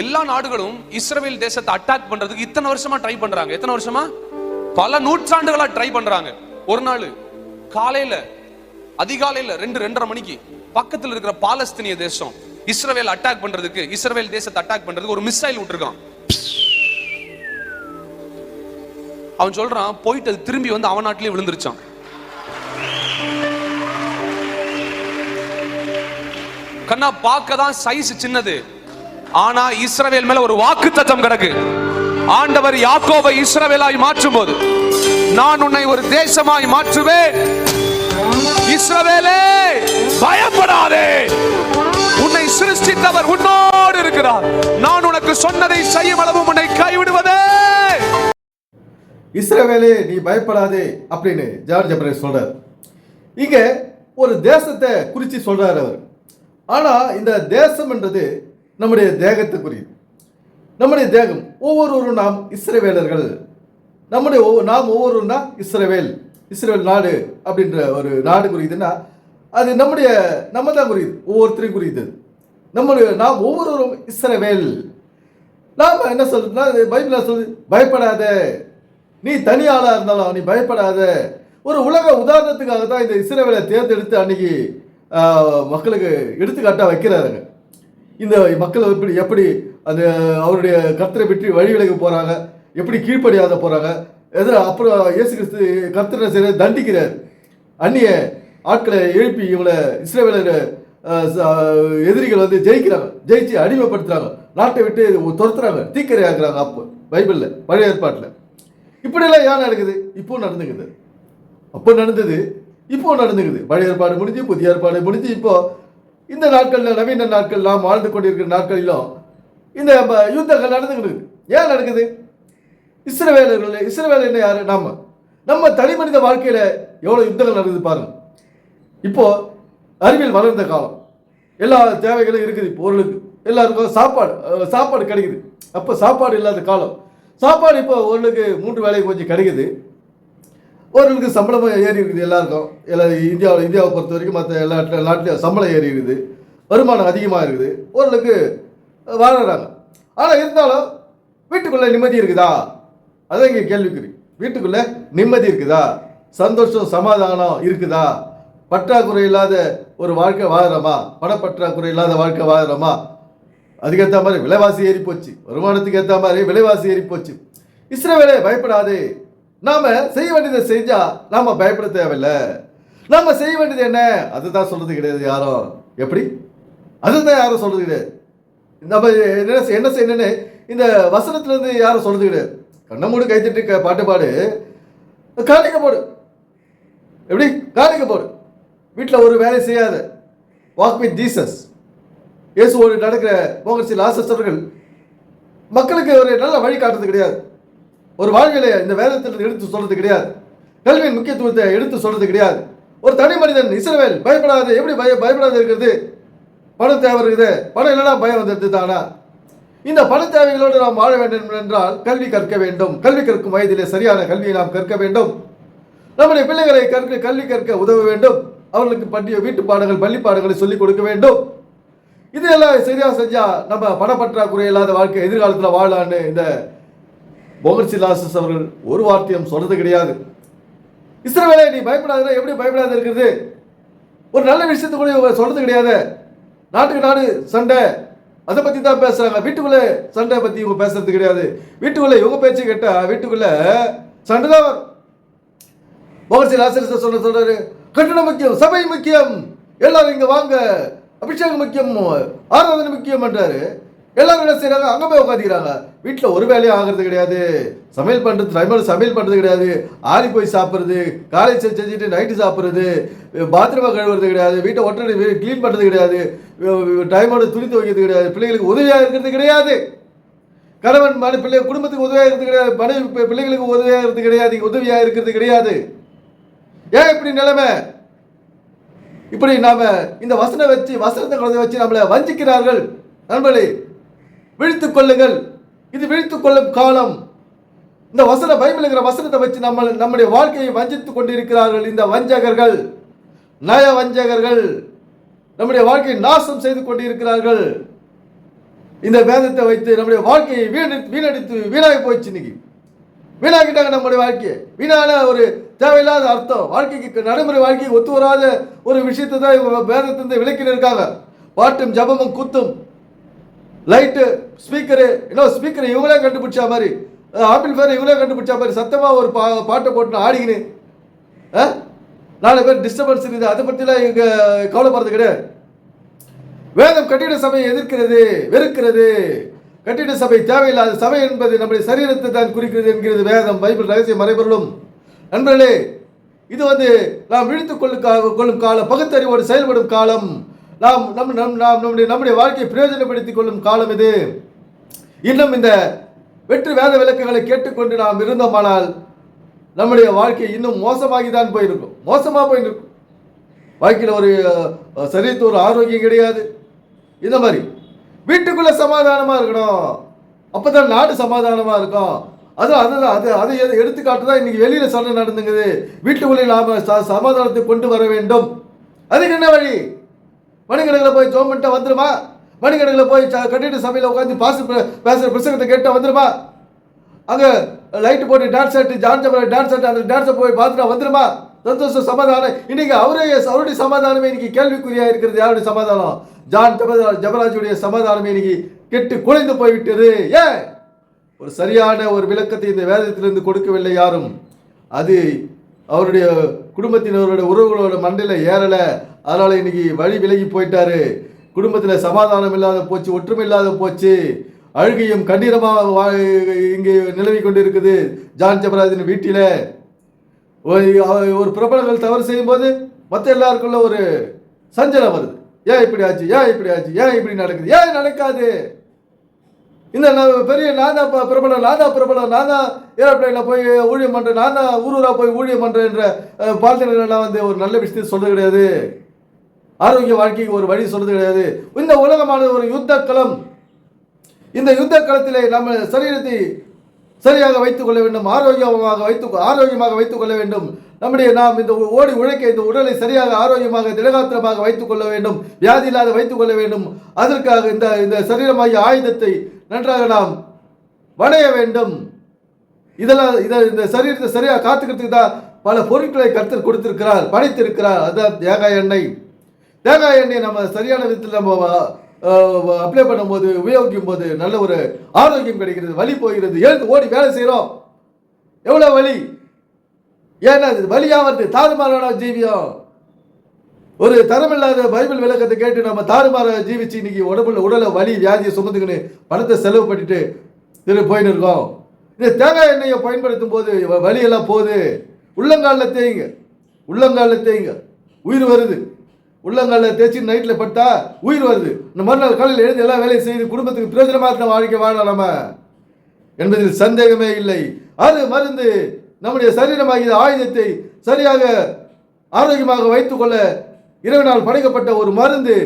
எல்லா நாடுகளும் இஸ்ரேல் தேசத்தை அட்டாக் பண்றதுக்கு இத்தனை வருஷமா ட்ரை பண்றாங்க. எத்தனை வருஷமா? பல நூற்றாண்டுகளா ட்ரை பண்றாங்க. ஒரு நாள் காலையில அதிகாலையில ரெண்டு ரெண்டரை மணிக்கு பக்கத்தில் இருக்கிற பாலஸ்தீனிய தேசம் இஸ்ரேல் அட்டாக் பண்றதுக்கு இஸ்ரேல் தேசத்தை அட்டாக் பண்றதுக்கு ஒரு மிசைல் விட்டுருக்கான். அவன் சொல்றான் போயிட்டு அது திரும்பி வந்து அவன் நாட்டிலே விழுந்துருச்சான். கண்ணா பார்க்க தான் சைஸ் சின்னது. ஆனா இஸ்ரவேல் மேல ஒரு வாக்கு தத்தம் கிடக்கு. ஆண்டவர் யாக்கோவை இஸ்ரவேலாய் மாற்றும் போது நான் உன்னை ஒரு தேசமாய் மாற்றுவேன். இஸ்ரவேலே பயப்படாதே. உன்னை சிருஷ்டித்தவர் உன்னோடு இருக்கிறார். நான் உனக்கு சொன்னதை செய்யும் அளவு உன்னை கைவிடுவதே. இஸ்ரவேலே நீ பயப்படாதே அப்படின்னு ஜார்ஜ் அப்ரே சொல்றார். இங்க ஒரு தேசத்தை குறித்து சொல்றார் அவர். ஆனா இந்த தேசம் என்றது நம்முடைய தேகத்துக்குரியது நம்முடைய தேகம். ஒவ்வொருவரும் நாம் இஸ்ரவேலர்கள். நம்முடைய ஒவ்வொரு- நாம் ஒவ்வொருவரும் தான் இஸ்ரவேல். இஸ்ரேல் நாடு அப்படின்ற ஒரு நாடு குறியுதுன்னா அது நம்முடைய நம்ம தான் குறியுது. ஒவ்வொருத்தரையும் குறியுது. நம்முடைய நாம் ஒவ்வொருவரும் இஸ்ரவேல். நாம் என்ன சொல்றோம்னா பைபிள் பைபிள்ல சொல்லுது பயப்படாத. நீ தனி ஆளாக இருந்தாலும் நீ பயப்படாத. ஒரு உலக உதாரணத்துக்காக தான் இந்த இஸ்ரேவேலை தேர்ந்தெடுத்து அன்னைக்கு மக்களுக்கு எடுத்துக்காட்டாக வைக்கிறாருங்க. இந்த மக்கள் எப்படி எப்படி அந்த அவருடைய கர்த்தரை பற்றி வழி விலகி போகிறாங்க எப்படி கீழ்ப்படியாத போகிறாங்க எதிர அப்புறம் இயேசு கிறிஸ்து கர்த்தரை செய்ய தண்டிக்கிறார். அந்நிய ஆட்களை எழுப்பி இவங்களை இஸ்ரேவேலர் எதிரிகள் வந்து ஜெயிக்கிறாங்க. ஜெயிச்சு அடிமைப்படுத்துகிறாங்க நாட்டை விட்டு துரத்துறாங்க. தீக்கரை ஆக்குறாங்க அப்போ பைபிளில் பழைய ஏற்பாட்டில். இப்படியெல்லாம் ஏன் நடக்குது? இப்போ நடந்துக்குது. அப்போ நடந்தது இப்போ நடந்துக்குது. பழைய ஏற்பாடு முடிஞ்சு புதிய ஏற்பாடு முடிஞ்சு இப்போ இந்த நாட்களில் நவீன நாட்கள் நாம் வாழ்ந்து கொண்டிருக்கிற நாட்களிலும் இந்த யுத்தங்கள் நடந்துக்கிட்டு ஏன் நடக்குது? இஸ்ரவேலர்கள் இஸ்ரவேல் யார்? நாம். நம்ம தனி மனித வாழ்க்கையில் எவ்வளோ யுத்தங்கள் நடக்குது பாருங்க. இப்போது அறிவியல் வளர்ந்த காலம். எல்லா தேவைகளும் இருக்குது இப்போ பொருளுக்கு எல்லாருக்கும் சாப்பாடு சாப்பாடு கிடைக்குது. அப்போ சாப்பாடு இல்லாத காலம். சாப்பாடு இப்போ ஒருளுக்கு மூன்று வேலைக்கு கொஞ்சம் கிடைக்குது. ஓரளவுக்கு சம்பளமும் ஏறி இருக்குது எல்லாருக்கும். எல்லா இந்தியாவில் இந்தியாவை பொறுத்த வரைக்கும் மற்ற எல்லா நாட்டிலையும் சம்பளம் ஏறி இருக்குது. வருமானம் அதிகமாக இருக்குது. ஓரளவுக்கு வாழறாங்க ஆனால் இருந்தாலும் வீட்டுக்குள்ளே நிம்மதி இருக்குதா? அதான் இங்கே கேள்விக்குறி. வீட்டுக்குள்ளே நிம்மதி இருக்குதா? சந்தோஷம் சமாதானம் இருக்குதா? பற்றாக்குறை இல்லாத ஒரு வாழ்க்கை வாழறோமா? பணப்பற்றாக்குறை இல்லாத வாழ்க்கை வாழறோமா? அதுக்கேற்ற மாதிரி விலைவாசி ஏறி போச்சு வருமானத்துக்கு ஏற்ற மாதிரி விலைவாசி ஏறி போச்சு இஸ்ரவேலே பயப்படாதே. நாம் செய்ய வேண்டியதை செஞ்சால் நாம் பயப்பட தேவையில்ல. நாம் செய்ய வேண்டியது என்ன? அதுதான் சொல்கிறது கிடையாது யாரும். எப்படி? அதுதான் யாரும் சொல்கிறது கிடையாது. நம்ம என்ன செய்- என்ன செய்யணும்னு இந்த வசனத்துலேருந்து யாரும் சொல்கிறது கிடையாது. கண்ணை மூடு கைத்தட்டி க- பாட்டு பாடு. காணிக்க போடு. எப்படி? காணிக்க போடு. வீட்டில் ஒரு வேலை செய்யாத. வாக் வித் ஜீசஸ் இயேசுவோடு நடக்கிற மோகன்சி லாசஸ் அவர்கள் மக்களுக்கு ஒரு நல்ல வழி காட்டுறது கிடையாது. ஒரு வாழ்வியலை இந்த வேதத்தில் எடுத்து சொல்றது கிடையாது. கல்வியின் முக்கியத்துவத்தை எடுத்து சொல்றது கிடையாது. ஒரு தனி மனிதன் இஸ்ரவேல் பயப்படாது எப்படி பய பயப்படாது இருக்கிறது? பணம் தேவை இருக்குது. பணம் இல்லைனா பயம் வந்துடுது தானா? இந்த பண தேவைகளோடு நாம் வாழ வேண்டும் என்றால் கல்வி கற்க வேண்டும். கல்வி கற்கும் வயதிலே சரியான கல்வியை நாம் கற்க வேண்டும். நம்முடைய பிள்ளைகளை கற்க கல்வி கற்க உதவ வேண்டும். அவர்களுக்கு பண்டிய வீட்டு பாடங்கள் பள்ளி பாடங்களை சொல்லிக் கொடுக்க வேண்டும். இதெல்லாம் சரியா செஞ்சா நம்ம பணப்பற்றாக்குறை இல்லாத வாழ்க்கை எதிர்காலத்தில் வாழலான்னு இந்த மோகர்சிலாசஸ் அவர்கள் ஒரு வார்த்தையும் சொல்றது கிடையாது. இஸ்ரவேலை நீ பயப்படாத எப்படி பயப்படாத இருக்கிறது? ஒரு நல்ல விஷயத்தை கூட சொல்றது கிடையாது. நாட்டுக்கு நாடு சண்டை. அதை பத்தி தான் பேசுறாங்க. வீட்டுக்குள்ள சண்டை பத்தி இவங்க பேசுறது கிடையாது. வீட்டுக்குள்ள இவங்க பேச்சு கேட்டா வீட்டுக்குள்ள சண்டை தான் வரும். மோகன்சி லாசரஸ் சொல்ற சொல்றாரு கட்டணம் முக்கியம் சபை முக்கியம். எல்லாரும் இங்க வாங்க. அபிஷேகம் முக்கியம் ஆராதனை முக்கியம் என்றாரு. எல்லாரும் என்ன செய்கிறாங்க அங்கே போய் உட்காந்துக்கிறாங்க வீட்டில் ஒரு வேலையும் ஆகிறது கிடையாது. சமையல் பண்ணுறது டைமில் சமையல் பண்ணுறது கிடையாது. ஆறி போய் சாப்பிட்றது காலை செஞ்சு செஞ்சுட்டு நைட்டு சாப்பிட்றது பாத்ரூமை கழுவுறது கிடையாது. வீட்டை ஒட்டடி க்ளீன் பண்ணுறது கிடையாது. டைமோட துணி துவைக்கிறது கிடையாது. பிள்ளைகளுக்கு உதவியாக இருக்கிறது கிடையாது. கணவன் மனை பிள்ளை குடும்பத்துக்கு உதவியாக இருக்கிறது கிடையாது. மனைவி பிள்ளைகளுக்கு உதவியாக இருக்கிறது கிடையாது. உதவியாக இருக்கிறது கிடையாது. ஏன் இப்படி நிலைமை? இப்படி நாம இந்த வசனம் வச்சு வசனத்தை குழந்தை வச்சு நம்மளை வஞ்சிக்கிறார்கள். நண்பர்களே விழித்துக் கொள்ளுங்கள். இது விழித்துக் கொள்ளும் காலம். இந்த வசன பைபிளுங்கிற வசனத்தை வச்சு நம்ம நம்முடைய வாழ்க்கையை வஞ்சித்துக் கொண்டிருக்கிறார்கள் இந்த வஞ்சகர்கள். நய வஞ்சகர்கள். நம்முடைய வாழ்க்கையை நாசம் செய்து கொண்டிருக்கிறார்கள். இந்த வேதத்தை வைத்து நம்முடைய வாழ்க்கையை வீணடி வீணடித்து வீணாகி போயிடுச்சு இன்னைக்கு. வீணாக்கிட்டாங்க நம்முடைய வாழ்க்கையை. வீணான ஒரு தேவையில்லாத அர்த்தம். வாழ்க்கைக்கு நடைமுறை வாழ்க்கைக்கு ஒத்து வராத ஒரு விஷயத்தை தான் இவங்க வேதத்திலிருந்து விளக்கின்னு இருக்காங்க. பாட்டும் ஜபமும் குத்தும். லைட்டு ஸ்பீக்கரு இன்னும் ஸ்பீக்கர் இவங்களே கண்டுபிடிச்ச மாதிரி ஆப்பிள் ஃபேர் இவங்களே கண்டுபிடிச்ச மாதிரி சத்தமாக ஒரு பா பாட்டை போட்டு ஆடிக்கினு ஆ? நாலு பேர் டிஸ்டர்பன்ஸ் இருக்குது. அதை பற்றிலாம் இவங்க கவலைப்படுறது கிடையாது. வேதம் கட்டிட சபையை எதிர்க்கிறது வெறுக்கிறது. கட்டிட சபை தேவையில்லாத சபை என்பது நம்முடைய சரீரத்தை தான் குறிக்கிறது என்கிறது வேதம் பைபிள் ரகசிய மறைபொருளும். நண்பர்களே இது வந்து நாம் விழித்துக் கா- கொள்ளும் காலம் பகுத்தறிவோடு செயல்படும் காலம். நாம் நம் நம் நாம் நம்முடைய நம்முடைய வாழ்க்கையை பிரயோஜனப்படுத்திக் கொள்ளும் காலம் இது. இன்னும் இந்த வெற்று வேத விளக்குகளை கேட்டுக்கொண்டு நாம் இருந்தோமானால் நம்முடைய வாழ்க்கை இன்னும் மோசமாகி தான் போயிருக்கும். மோசமாக போயிருக்கும். வாழ்க்கையில் ஒரு சரீரத்து ஒரு ஆரோக்கியம் கிடையாது. இந்த மாதிரி. வீட்டுக்குள்ள சமாதானமாக இருக்கணும். அப்பதான் நாடு சமாதானமாக இருக்கும். அது அதுதான் அது அதை எது- எடுத்துக்காட்டு தான் இன்னைக்கு வெளியில் சண்டை நடந்துங்குது. வீட்டுக்குள்ளே நாம ச- சமாதானத்தை கொண்டு வர வேண்டும். அதுக்கு என்ன வழி? மணிக்கணக்கில் போய் ஜோம் பண்ணிட்டு வந்துருமா? மணிக்கணக்கில் போய் ச- கட்டிட சபையில் உட்காந்து பாசு பேசுகிற பிரசங்கத்தை கேட்டால் வந்துருமா? அங்கே லைட்டு போட்டு டான்ஸ் ஆட்டு ஜான் ஜபரா டான்ஸ் ஆட்டு அந்த டான்ஸை போய் பார்த்துட்டா வந்துருமா? சந்தோஷம் சமாதானம். இன்னைக்கு அவரே அவருடைய சமாதானமே இன்னைக்கு கேள்விக்குறியாக இருக்கிறது. யாருடைய சமாதானம்? ஜான் ஜபரா ஜபராஜுடைய சமாதானமே இன்னைக்கு கெட்டு குலைந்து போய்விட்டது. ஏன்? ஒரு சரியான ஒரு விளக்கத்தை இந்த வேதத்திலிருந்து கொடுக்கவில்லை யாரும். அது அவருடைய குடும்பத்தினருடைய உறவுகளோட மண்டையில் ஏறலை. அதனால் இன்னைக்கு வழி விலகி போயிட்டாரு. குடும்பத்தில் சமாதானம் இல்லாத போச்சு ஒற்றுமை இல்லாத போச்சு. அழுகையும் கண்ணீரமாக வா- இங்கே நிலவி கொண்டு இருக்குது ஜான் ஜபராஜின் வீட்டில். ஒரு பிரபலங்கள் தவறு செய்யும்போது மற்ற எல்லாருக்குள்ள ஒரு சஞ்சலம் வருது. ஏன் இப்படி ஆச்சு? ஏன் இப்படி ஆச்சு? ஏன் இப்படி நடக்குது? ஏன் நடக்காது? இந்த நான் பெரிய நான் தான் ப- பிரபலம் நான் தான் பிரபலம் நான் தான் ஏரோப்ளைனில் போய் ஊழியம் பண்ணுறேன் நான் தான் ஊர் ஊராக போய் ஊழியம் பண்ணுறேன்ற பால்தனெல்லாம் வந்து ஒரு நல்ல விஷயத்தை சொல்றது கிடையாது. ஆரோக்கிய வாழ்க்கைக்கு ஒரு வழி சொல்றது கிடையாது. இந்த உலகமானது ஒரு யுத்த களம். இந்த யுத்த களத்திலே நம்ம சரீரத்தை சரியாக வைத்துக் கொள்ள வேண்டும் ஆரோக்கியமாக வைத்து ஆரோக்கியமாக வைத்துக் கொள்ள வேண்டும். நம்முடைய நாம் இந்த ஓடி உழைக்க இந்த உடலை சரியாக ஆரோக்கியமாக திடகாத்திரமாக வைத்துக் கொள்ள வேண்டும். வியாதி இல்லாத வைத்துக் கொள்ள வேண்டும். அதற்காக இந்த இந்த சரீரமாகிய ஆயுதத்தை நன்றாக நாம் வணைய வேண்டும். இதெல்லாம் இதை இந்த சரீரத்தை சரியாக காத்துக்கிறதுக்கு தான் பல பொருட்களை கர்த்தர் கொடுத்திருக்கிறார் படைத்திருக்கிறார். அதான் தேங்காய் எண்ணெய். தேங்காய் எண்ணெய் நம்ம சரியான விதத்தில் நம்ம அப்ளை பண்ணும்போது உபயோகிக்கும் போது நல்ல ஒரு ஆரோக்கியம் கிடைக்கிறது. வலி போகிறது. எழுந்து ஓடி வேலை செய்கிறோம் எவ்வளோ வலி? ஏன்னா இது பலியாவது வருது. தாறுமாறான ஜீவியம். ஒரு தரமில்லாத பைபிள் விளக்கத்தை கேட்டு நம்ம தாறுமாற ஜீவிச்சு இன்னைக்கு உடம்புல உடலை வலி வியாதியை சுமந்துக்கின்னு பணத்தை செலவு பண்ணிட்டு திரு போயின்னு இருக்கோம். இந்த தேங்காய் எண்ணெயை பயன்படுத்தும் போது வலியெல்லாம் போகுது. உள்ளங்காலில் தேய்ங்க. உள்ளங்காலில் தேய்ங்க. உயிர் வருது. உள்ளங்காலில் தேய்ச்சி நைட்டில் பட்டா உயிர் வருது. இந்த மறுநாள் காலையில் எழுந்து எல்லா வேலையும் செய்து குடும்பத்துக்கு பிரயோஜனமாக இருந்த வாழ்க்கை வாழலாம் நம்ம என்பதில் சந்தேகமே இல்லை. அது மருந்து நம்முடைய சரீரமாகிய ஆயுதத்தை சரியாக ஆரோக்கியமாக வைத்துக்கொள்ள இறைவனால் படைக்கப்பட்ட ஒரு மருந்து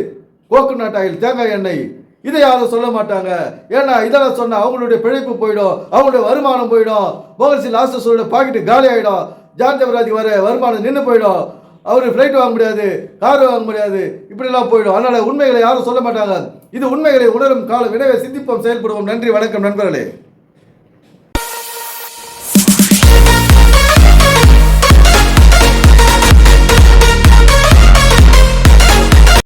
கோக்கு ஆயில் தேங்காய் எண்ணெய். இதை யாரும் சொல்ல மாட்டாங்க. ஏன்னா இதெல்லாம் சொன்னால் அவங்களுடைய பிழைப்பு போயிடும் அவங்களுடைய வருமானம் போயிடும். மோகன்சி லாஸ்டஸோட பாக்கெட்டு காலி ஆகிடும் ஜான் ஜபராஜுக்கு வர வருமானம் நின்று போயிடும். அவர் ஃப்ளைட் வாங்க முடியாது கார் வாங்க முடியாது இப்படிலாம் போயிடும். அதனால உண்மைகளை யாரும் சொல்ல மாட்டாங்க. இது உண்மைகளை உணரும் காலம். எனவே சிந்திப்போம் செயல்படுவோம். நன்றி வணக்கம் நண்பர்களே.